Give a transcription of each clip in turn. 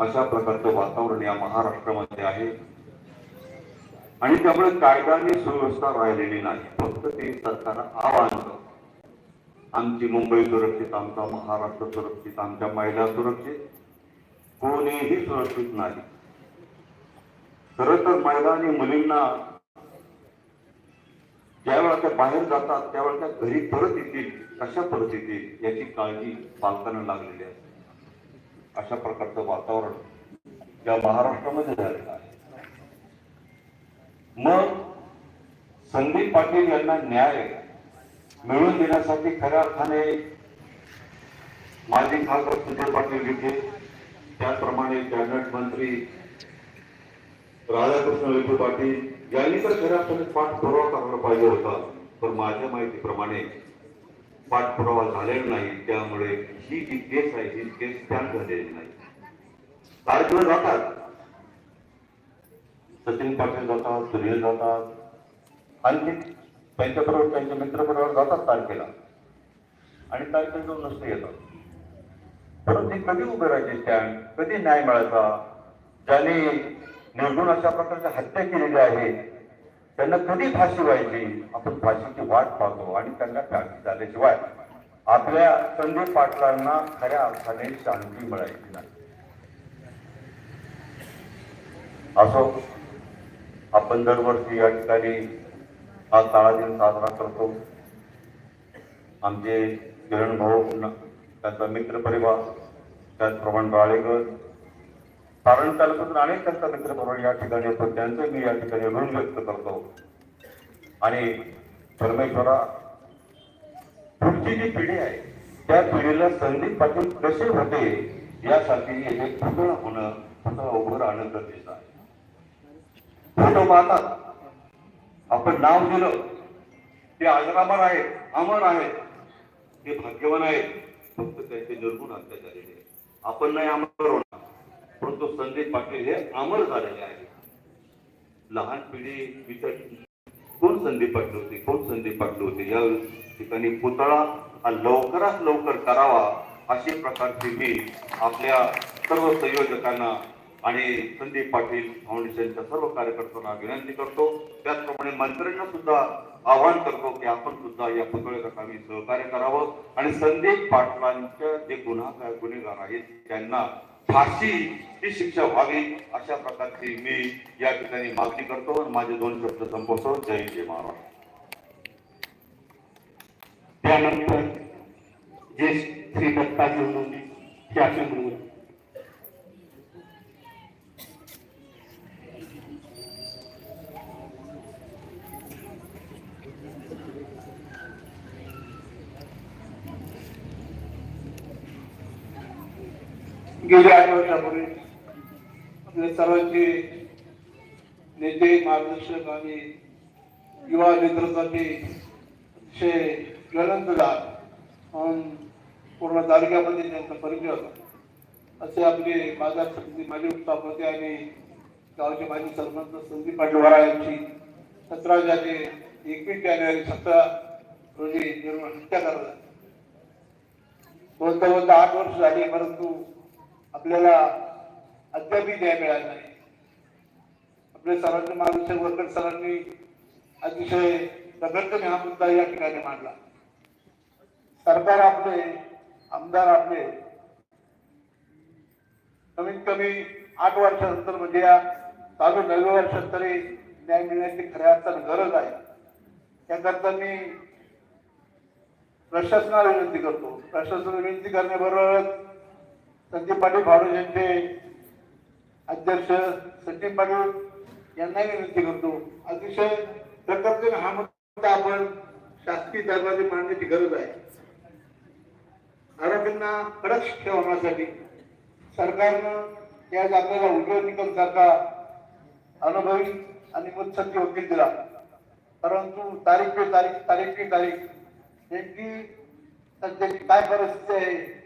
अशा प्रकारचं वातावरण या महाराष्ट्रामध्ये आहे. आणि त्यामुळे कायद्याने सुव्यवस्था राहिलेली नाही. फक्त ते सरकार आव्हान आमची मुंबई सुरक्षित आमचा महाराष्ट्र सुरक्षित आमच्या महिला सुरक्षित. कोणीही सुरक्षित नाही. खर तर महिला आणि मुलींना ज्यावेळा त्या बाहेर जातात त्यावेळेला त्या घरी परत येतील कशा परत येतील याची काळजी पालकांना लागलेली आहे अशा प्रकारचं वातावरण या महाराष्ट्रामध्ये झालेलं आहे. मग संदीप पाटील यांना न्याय मिळवून देण्यासाठी खऱ्या अर्थाने माजी खासदार सुजय पाटील विखे त्याचप्रमाणे कॅबिनेट मंत्री राधाकृष्ण विखे पाटील यांनी तर खऱ्या अर्थाने पाठपुरावा करायला पाहिजे होता. पण माझ्या माहितीप्रमाणे पाठपुरावा झालेला नाही त्यामुळे ही जी केस आहे ही केस स्टँड झालेली नाही. कार्यक्रम जातात. सचिन पाटील जातात सुनील जातात. आणखी त्यांच्याबरोबर त्यांच्या मित्रबरोबर जातात तारखेला. आणि तारखेला जाऊन नसते येतात. परंतु ते कधी उभे राहायचे स्टँड? कधी न्याय मिळायचा ज्याने निर्गुण अशा प्रकारच्या हत्या केलेली आहे त्यांना कधी फाशी व्हायची? आपण फाशीची वाट पाहतो आणि त्यांना फाशी झाल्याशिवाय आपल्या संदीप पाटलांना खऱ्या अर्थाने शांती मिळायची नाही. असो आपण दरवर्षी या ठिकाणी हा काळा दिन साजरा करतो. आमचे किरण भाऊ त्यांचा मित्र परिवार त्याचप्रमाणे राळेकर कारण तालुक्यातून अनेक त्यांचा मित्र या ठिकाणी येतो त्यांचं मी या ठिकाणी ऋण व्यक्त करतो. आणि परमेश्वरा पुढची जी पिढी आहे त्या पिढीला संधी पाटील कसे होते यासाठी हे पुतळा होणं पुतळा उभं राहणं गरजेचं आहे. फोटो पाहतात. आपण नाव दिलं. ते अजरामर आहेत अमर आहेत ते भाग्यवान आहेत फक्त त्यांचे निर्गुण हत्या झालेले आपण नाही अमर होणार परंतु संदीप पाटील हे अमर झालेले आहेत. लहान पिढी विचार कोण संदीप पाटील होते? कोण संदीप पाटील होते? या ठिकाणी पुतळा हा लवकरात लवकर करावा अशी प्रकारची मी आपल्या सर्व संयोजकांना आणि संदीप पाटील फाउंडेशनच्या सर्व कार्यकर्त्यांना विनंती करतो. त्याचप्रमाणे मंत्र्यांना सुद्धा आवाहन करतो की आपण सुद्धा या पुतळ्याच्या कामी सहकार्य करावं. आणि संदीप पाटलांच्या जे गुन्हा गुन्हेगार आहेत त्यांना फाशी ही शिक्षा व्हावी अशा प्रकारची मी या ठिकाणी मागणी करतो आणि माझे दोन शब्द संपवतो. जय जय महाराष्ट्र. त्यानंतर जे श्री दत्ता म्हणून शासन म्हणून गेल्या आठ वर्षापूर्वी आपल्या सर्वांचे नेते मार्गदर्शक आणि युवा नेतृत्वाचे अतिशय ज्वलंत म्हणून पूर्ण तालुक्यामध्ये त्यांचा परिचय होता. असे आपले बाजार समिती माजी उपसभापती आणि गावचे माजी सरपंच संदीप पाटील यांची सतरा जाने एकवीस जानेवारी सतरा रोजी निर्माण हत्या करण्यात बोलता बोलता आठ वर्ष झाली परंतु आपल्याला अद्यापही न्याय मिळाला नाही. आपले सरांनी महाविषय वर्कर सरांनी अतिशय प्रगतीने हा मुद्दा या ठिकाणी मांडला. सरकार आपले आमदार आपले कमीत कमी आठ वर्षानंतर म्हणजे या चालू नव्या वर्षात तरी न्याय मिळण्याची खऱ्या अर्थानं गरज आहे. त्याकरता मी प्रशासनाला विनंती करतो. प्रशासनाला विनंती करण्याबरोबरच संदीप पाटील फाउंडेशनचे अध्यक्ष सचिन पाटील यांनाही विनंती करतो. अतिशय प्रकर्षाने हा मुद्दा आपण शासकीय दरबारी मांडण्याची गरज आहे. आरोपींना कडक शिक्षा होण्यासाठी सरकारनं याच आपल्याला उज्ज्वल निकम सारखा अनुभवी आणि मुत्सद्दी वकील दिला. परंतु तारीख पे तारीख तारीख पे तारीख नेमकी सध्याची काय परिस्थिती आहे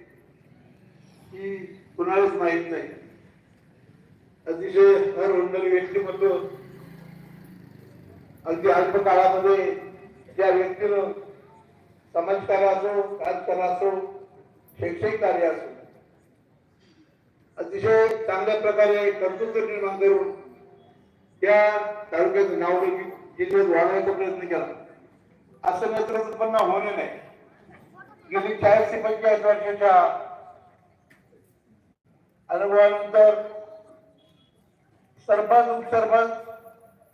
ही कुणालाच माहीत नाही. अतिशय हर होणारी व्यक्तिमत्व अगदी अल्प काळामध्ये त्या व्यक्तीनं समाजकार्य असो राजकारण असो शैक्षणिक कार्य असो अतिशय चांगल्या प्रकारे कर्तृत्व निर्माण करून त्या तालुक्याचं नाव जिल्ह्यात वाढवण्याचा प्रयत्न केला. असं नेतृत्व उत्पन्न होणे नाही. गेली चाळीस ते पंचेचाळीस वर्षाच्या अनुभवानंतर सरपंच उपसरपंच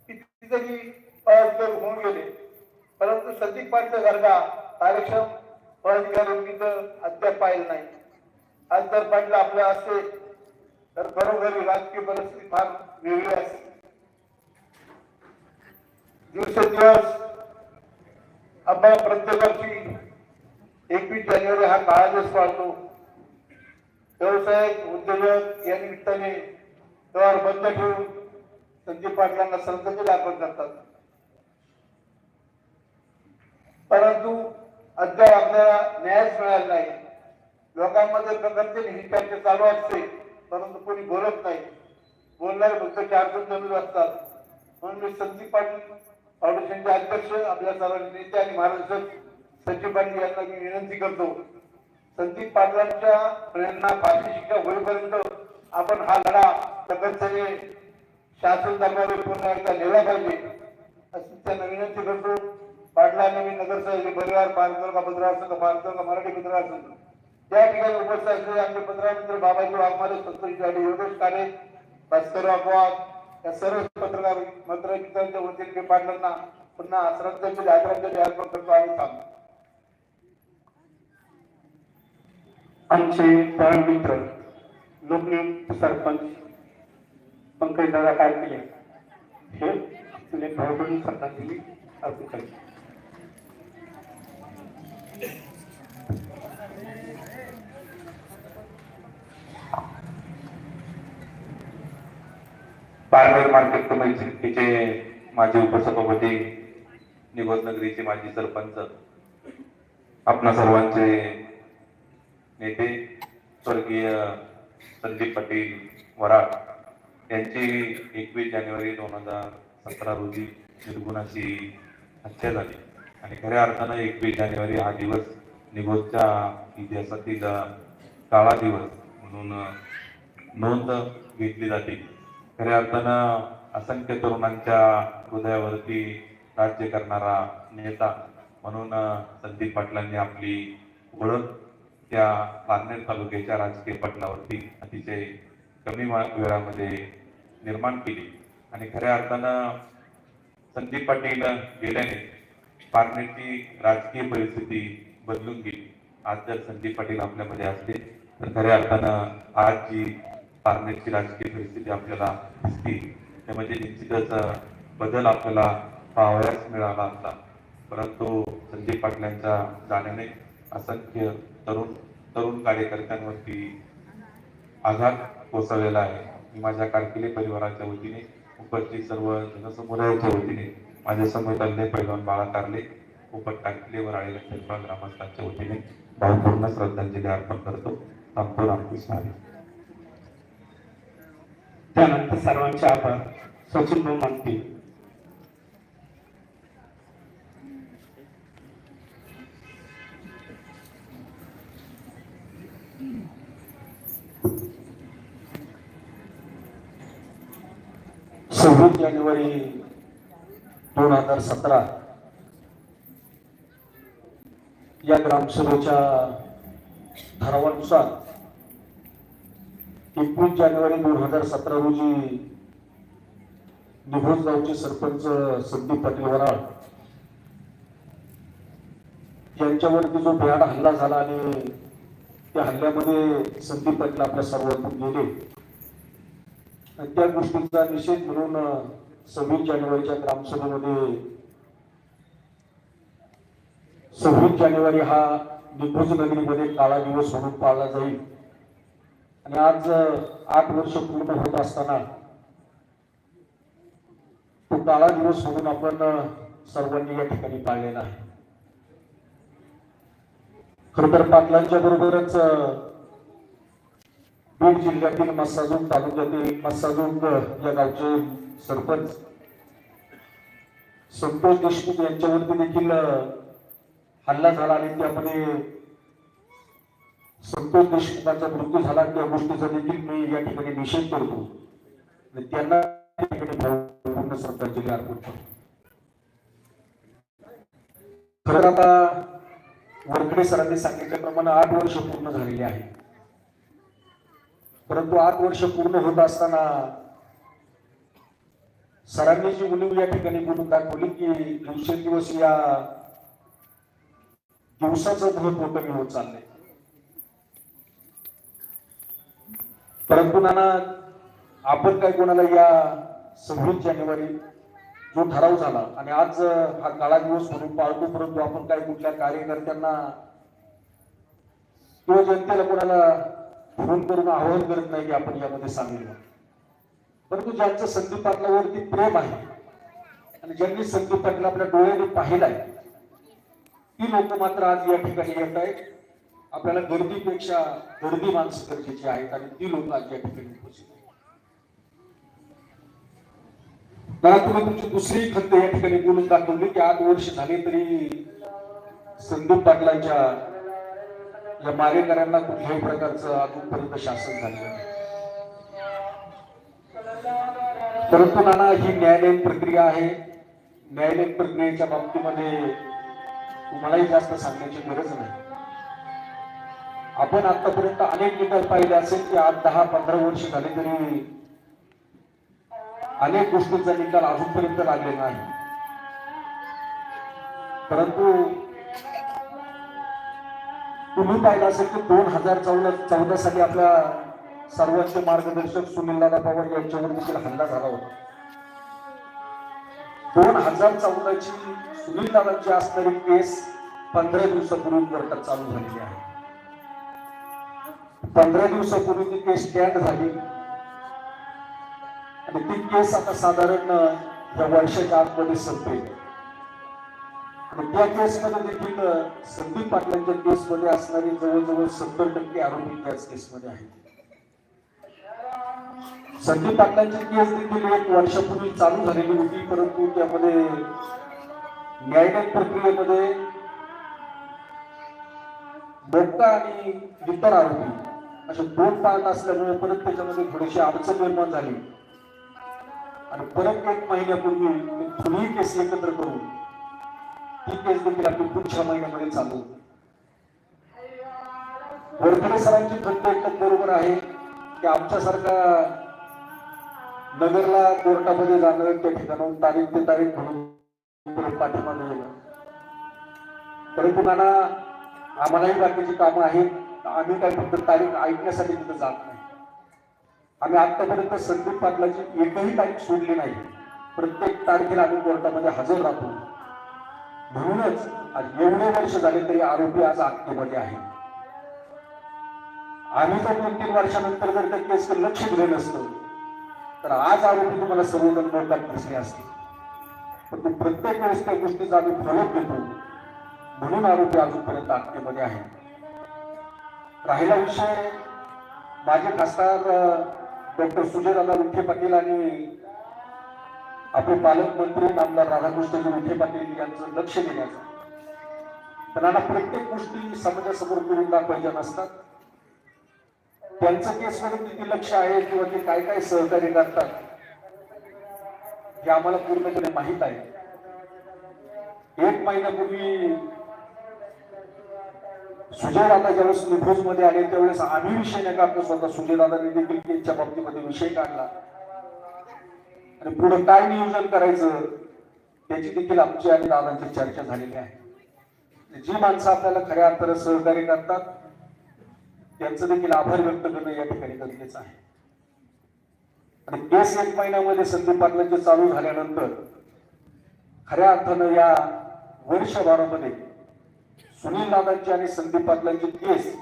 कितीतरी पदाधिकारी होऊन गेले. परंतु संदीप पाटील सारखा कार्यक्षम पदाधिकारी तर अद्याप पाहिलं नाही. आज जर पाटील आपल्या असते तर खरोखर राजकीय परिस्थिती फार वेगळी असते. दिवसेंदिवस आपण प्रत्येकाची एकवीस जानेवारी हा काळा दिवस पाळतो व्यवसाय उद्योजक या निमित्ताने व्यवहार बंद ठेवून संदीप पाटलांना श्रद्धांजली दाखल करतात. परंतु अद्याप आपल्याला न्यायच मिळाला नाही. लोकांमध्ये प्रकारचे हिंसाचे चालू असते परंतु कोणी बोलत नाही. बोलणारे फक्त चार दोन जमीन असतात. म्हणून मी संदीप पाटील फाउंडेशनचे अध्यक्ष आपल्या सर्वांचे नेते आणि महाराष्ट्र सचिव पाटील यांना मी विनंती करतो. संदीप पाटलांच्या प्रेरणा फाशी शिक्षा होईपर्यंत आपण हा लढा प्रकर्षाने शासन दरबारी पूर्ण एकदा नेला पाहिजे. अशी त्यांना विनंती करतो पाटलांना मी नगरसेवक परिवार पारकर का पत्र असं मराठी मित्र असं त्या ठिकाणी उपस्थित असलेले आमचे पत्रकार मित्र बाबाजी वाघमारे संतोष गाडी योगेश काळे भास्कर अपवाद या सर्व पत्रकार मित्र मित्रांच्या वतीने पाटलांना पुन्हा श्रद्धांजली आदरांजली अर्पण करतो आणि थांबतो. आमचे प्राण मित्र लोकनियुक्त सरपंच पंकज दादा काय केले हे आपले भावकडून श्रद्धांजली अर्पण करते पारनेर मार्केट कमिटीचे माजी उपसभापती निगोज नगरीचे माजी सरपंच आपणा सर्वांचे नेते स्वर्गीय संदीप पाटील वराड यांची एकवीस जानेवारी दोन हजार सतरा रोजी निर्गुण अशी हत्या झाली. आणि खऱ्या अर्थानं एकवीस जानेवारी हा दिवस निघोजच्या इतिहासातील काळा दिवस म्हणून नोंद घेतली जाते. खऱ्या अर्थानं असंख्य तरुणांच्या हृदयावरती राज्य करणारा नेता म्हणून संदीप पाटलांनी आपली ओळख त्या पारनेर तालुक्याच्या राजकीय पटलावरती अतिशय कमी वेळामध्ये निर्माण केली. आणि खऱ्या अर्थानं संदीप पाटील गेल्याने पारनेरची राजकीय परिस्थिती बदलून गेली. आज जर संदीप पाटील आपल्यामध्ये असते तर खऱ्या अर्थानं आज जी पारनेरची राजकीय परिस्थिती आपल्याला दिसते त्यामध्ये निश्चितच बदल आपल्याला पाहावयास मिळाला असता परंतु संदीप पाटलांच्या जाण्याने असंख्य तरुण तरुण कार्यकर्त्यांवरती आघात कोसळलेला आहे. मी माझ्या कारकिले परिवाराच्या वतीने उपस्थित सर्व जनसमुदायाच्या वतीने माझ्यासमोर पैलवान बाळा कारले उपट कारकिले व राळे ग्रामस्थांच्या वतीने भावपूर्ण श्रद्धांजली अर्पण करतो. थांबतो रामकृष्ण हरी. त्यानंतर सर्वांचे आभार सचिन म्हणतील. जानेवारी दोन हजार सतरा. या ग्रामसभेच्या ठरावानुसार एकवीस जानेवारी दोन हजार सतरा रोजी निभोज गावचे सरपंच संदीप पाटील वराळ यांच्यावरती जो भ्याड हल्ला झाला आणि त्या हल्ल्यामध्ये संदीप पाटील आपल्या सर्वांतून गेले. आणि त्या गोष्टींचा निषेध म्हणून सव्वीस जानेवारीच्या ग्रामसभेमध्ये सव्वीस जानेवारी हा निभोज नगरीमध्ये काळा दिवस म्हणून पाळला जाईल. आणि आज आठ वर्ष पूर्ण होत असताना तो काळा दिवस म्हणून आपण सर्वांनी या ठिकाणी पाळलेला आहे. खर तर पाटलांच्या बरोबरच बीड जिल्ह्यातील मस्साजोग तालुक्यातील मस्साजोग या गावचे सरपंच संतोष देशमुख यांच्यावरती देखील हल्ला झाला आणि त्यामध्ये संतोष देशमुखांचा मृत्यू झाला. त्या गोष्टीचा देखील मी या ठिकाणी निषेध करतो. आणि त्यांना पूर्ण श्रद्धांजली अर्पण करतो. खरं आता वरकडे सरांनी सांगितल्याप्रमाणे आठ वर्ष पूर्ण झालेली आहे परंतु आठ वर्ष पूर्ण होत असताना सरांनी जी उणीव या ठिकाणी बोलून दाखवली की दिवसेंदिवस या दिवसाचं महत्त्व कमी होत चाललंय. परंतु नाना आपण काय कोणाला या सव्वीस जानेवारी जो ठराव झाला आणि आज हा काळा दिवस म्हणून पाळतो परंतु आपण काय कुठल्या कार्यकर्त्यांना किंवा जनतेला कोणाला फोन करून आवाहन करत नाही की आपण यामध्ये सामील व्हा. परंतु ज्यांचं संदीप पाटलावरती प्रेम आहे आणि ज्यांनी संदीप पाटला आपल्या डोळ्याने पाहिलाय ती लोक मात्र आज या ठिकाणी येत आहेत. आपल्याला गर्दीपेक्षा गर्दी माणसं गरजेची आहेत आणि ती लोक आज या ठिकाणी उपस्थित मला तुम्ही तुमची दुसरी खंत या ठिकाणी बोलून दाखवली की आठ वर्ष झाले तरी संदीप पाटलांच्या या मारेकऱ्यांना कुठल्याही प्रकारचं अजूनपर्यंत शासन झालेलं नाही. परंतु नाना ही न्यायालयीन प्रक्रिया आहे. न्यायालयीन प्रक्रियेच्या बाबतीमध्ये तुम्हालाही जास्त सांगण्याची गरज नाही. आपण आतापर्यंत अनेक निकाल पाहिले असेल की आज दहा पंधरा वर्ष झाले तरी अनेक गोष्टींचा निकाल अजूनपर्यंत लागलेला नाही. परंतु तुम्ही पाहिलं असेल की दोन हजार चौदा चौदा साली आपल्या सर्वांचे मार्गदर्शक सुनील दादा पवार यांच्यावर देखील हल्ला झाला होता. दोन हजार चौदाची सुनील दादांची असणारी केस पंधरा दिवसापूर्वी कोर्टात चालू झालेली आहे. पंधरा दिवसापूर्वी ती केस स्टँड झाली. आणि ती केस आता साधारण या वर्षाच्या आतमध्ये संपेल. त्या केसमध्ये देखील संदीप पाटलांच्या केसमध्ये असणारे जवळजवळ सत्तर टक्के आरोपी त्याच केसमध्ये आहेत. संदीप पाटलांची केस देखील एक वर्षापूर्वी चालू झालेली होती परंतु त्यामध्ये न्यायालयीन प्रक्रियेमध्ये मोक्का आणि इतर आरोपी असे दोन पार्ट असल्यामुळे परत त्याच्यामध्ये थोडीशी अडचण निर्माण झाली. आणि परत एक महिन्यापूर्वी मी केस एकत्र करून ती केस देखील आपली पुढच्या महिन्यामध्ये चालू. होती. सरांची खंत एकदम बरोबर आहे. की आमच्यासारखा नगरला कोर्टामध्ये जाणं त्या ठिकाणाहून तारीख ते तारीख म्हणून पाठिंबा पाठीमागे परंतु नाना आम्हालाही बाकीची कामं आहेत. आम्ही काय फक्त तारीख ऐकण्यासाठी तिथं जात नाही. आम्ही आतापर्यंत संदीप पाटलाची एकही तारीख सोडली नाही. प्रत्येक तारखेला आम्ही कोर्टामध्ये हजर राहतो. म्हणूनच एवढे वर्ष झाले तरी आरोपी आज आत्ममध्ये आहे. आम्ही तर दोन तीन वर्षानंतर जर त्या केस लक्ष दिलं नसतं तर आज आरोपी तुम्हाला सर्वजण मोठ्यात दिसले असते पण तो प्रत्येक वेळेस त्या गोष्टीचा आम्ही फलक देतो. म्हणून आरोपी अजूनपर्यंत अटकेमध्ये आहे. राहिला विषय माझे खासदार डॉक्टर सुजयदादा विखे पाटील आणि आपले पालकमंत्री आमदार राधाकृष्णजी विखे पाटील यांचं लक्ष देण्याचं. त्यांना प्रत्येक गोष्टी समाजासमोर करून दाखवायच्या नसतात. त्यांचं केसमध्ये किती लक्ष आहे किंवा ते काय काय सहकार्य करतात हे आम्हाला पूर्णपणे माहीत आहे. एक महिन्यापूर्वी सुजयदादा ज्यावेळेस न्यूजमध्ये आले त्यावेळेस आम्ही विषय नाही काढतो स्वतः सुजयदादांनी देखील केसच्या बाबतीमध्ये विषय काढला. आणि पुढे काय नियोजन करायचं त्याची देखील आमची आणि दादांची चर्चा झालेली आहे. जी माणसं आपल्याला खऱ्या अर्थानं सहकार्य करतात त्यांचं देखील आभार व्यक्त करणं या ठिकाणी गरजेचं आहे. आणि केस एक महिन्यामध्ये संदीप पाटलांचे चालू झाल्यानंतर खऱ्या अर्थानं या वर्षभरामध्ये सुनील दादांची आणि संदीप पाटलांची केस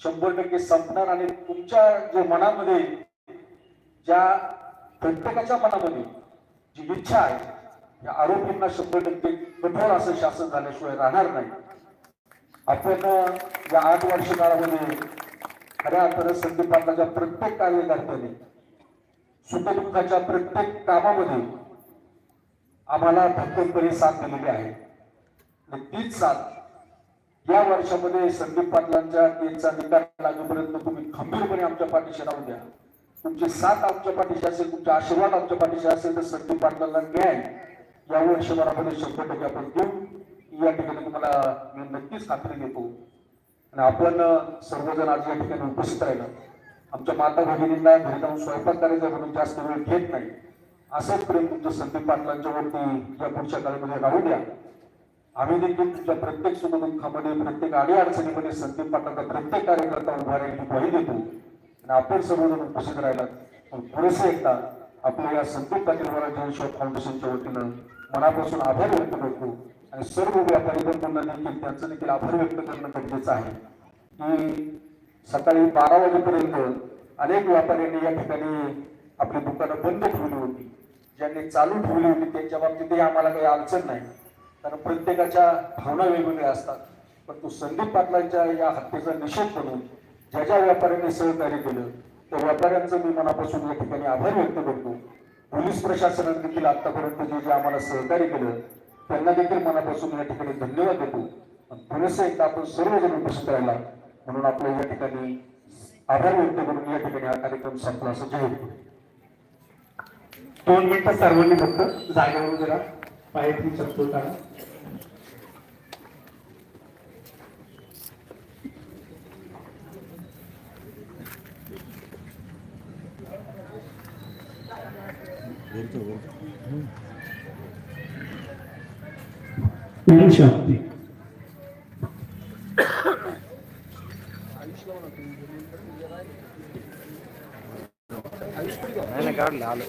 शंभर टक्के संपणार आणि तुमच्या जे मनामध्ये ज्या प्रत्येकाच्या मनामध्ये जी इच्छा आहे या आरोपींना शंभर टक्के कठोर असं शासन झाल्याशिवाय राहणार नाही. आपण या आठ वर्ष काळामध्ये खऱ्या अर्थानं संदीप पाटलाच्या प्रत्येक कार्यकर्त्याने सुखदुःखाच्या प्रत्येक कामामध्ये आम्हाला भक्कमपणे साथ दिलेली आहे. आणि तीच साथ. या वर्षामध्ये संदीप पाटलांच्या केसचा निकाल लागेपर्यंत तुम्ही खंबीरपणे आमच्या पाठीशी राहू द्या. तुमचे साथ आमच्या पाठीशी असेल तुमच्या आशीर्वाद आमच्या पाठीशी असेल तर संदीप पाटलांना न्याय या वर्षभरामध्ये शंभर टक्के आपण देऊ. या ठिकाणी तुम्हाला मी नक्कीच खात्री देतो. आणि आपण सर्वजण आज या ठिकाणी उपस्थित राहिलं. आमच्या माता भगिनींना घरी जाऊन स्वयंपाक करायचा म्हणून जास्त वेळ घेत नाही. असंच प्रेम तुमचं संदीप पाटलांच्या वरती या पुढच्या काळामध्ये राहू द्या. आम्ही देखील तुमच्या प्रत्येक सुखदुःखामध्ये प्रत्येक अडी अडचणीमध्ये संदीप पाटलांचा प्रत्येक कार्यकर्ता उभा राहील ग्वाही देतो. आणि आपण सर्वजण उपस्थित राहिलात. पण पुरेसे एकदा आपल्या या संदीप पाटील महाराज जयशोध फाउंडेशनच्या वतीनं मनापासून आभार व्यक्त करतो. आणि सर्व व्यापारी बंधूंना देखील त्यांचं देखील आभार व्यक्त करणं गरजेचं आहे. की सकाळी बारा वाजेपर्यंत अनेक व्यापाऱ्यांनी या ठिकाणी आपली दुकानं बंद ठेवली होती. ज्यांनी चालू ठेवली होती त्यांच्या बाबतीतही आम्हाला काही अडचण नाही. कारण प्रत्येकाच्या भावना वेगवेगळ्या असतात. पण तो संदीप पाटलांच्या या हत्येचा निषेध करून ज्या ज्या व्यापाऱ्यांनी सहकार्य केलं त्या व्यापाऱ्यांचं मी मनापासून या ठिकाणी आभार व्यक्त करतो. पोलीस प्रशासनाने देखील आतापर्यंत जे जे आम्हाला सहकार्य केलं त्यांना देखील मनापासून या ठिकाणी धन्यवाद देतो. पुरेसं एकदा आपण सर्वजण उपस्थित राहिला म्हणून आपल्या या ठिकाणी आभार व्यक्त करून या ठिकाणी हा कार्यक्रम संपला असं जाहीर दोन मिनिटं सर्वांनी फक्त जागेवर जरा माहिती शकतो का ओम शांती नाही काढलं आलं